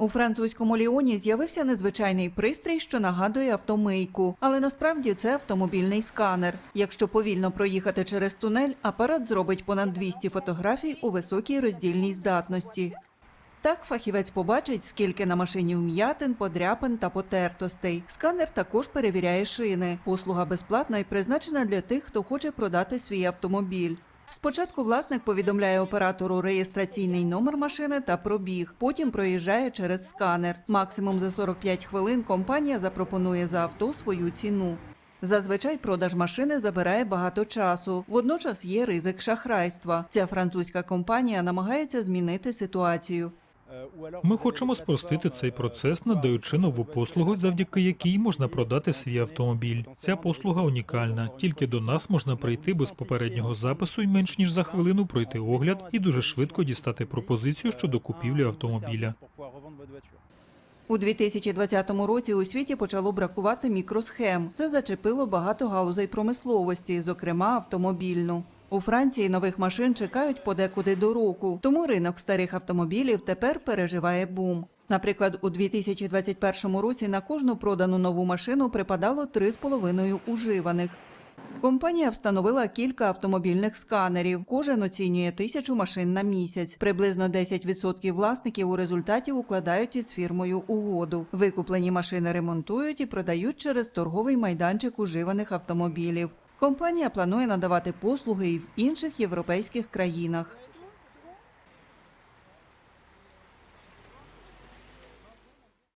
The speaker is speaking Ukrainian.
У французькому Ліоні з'явився незвичайний пристрій, що нагадує автомийку, але насправді це автомобільний сканер. Якщо повільно проїхати через тунель, апарат зробить понад 200 фотографій у високій роздільній здатності. Так фахівець побачить, скільки на машині вм'ятин, подряпин та потертостей. Сканер також перевіряє шини. Послуга безплатна і призначена для тих, хто хоче продати свій автомобіль. Спочатку власник повідомляє оператору реєстраційний номер машини та пробіг, потім проїжджає через сканер. Максимум за 45 хвилин компанія запропонує за авто свою ціну. Зазвичай продаж машини забирає багато часу. Водночас є ризик шахрайства. Ця французька компанія намагається змінити ситуацію. Ми хочемо спростити цей процес, надаючи нову послугу, завдяки якій можна продати свій автомобіль. Ця послуга унікальна. Тільки до нас можна прийти без попереднього запису і менш ніж за хвилину пройти огляд і дуже швидко дістати пропозицію щодо купівлі автомобіля. У 2020 році у світі почало бракувати мікросхем. Це зачепило багато галузей промисловості, зокрема автомобільну. У Франції нових машин чекають подекуди до року, тому ринок старих автомобілів тепер переживає бум. Наприклад, у 2021 році на кожну продану нову машину припадало 3,5 уживаних. Компанія встановила кілька автомобільних сканерів. Кожен оцінює тисячу машин на місяць. Приблизно 10% власників у результаті укладають із фірмою угоду. Викуплені машини ремонтують і продають через торговий майданчик уживаних автомобілів. Компанія планує надавати послуги і в інших європейських країнах.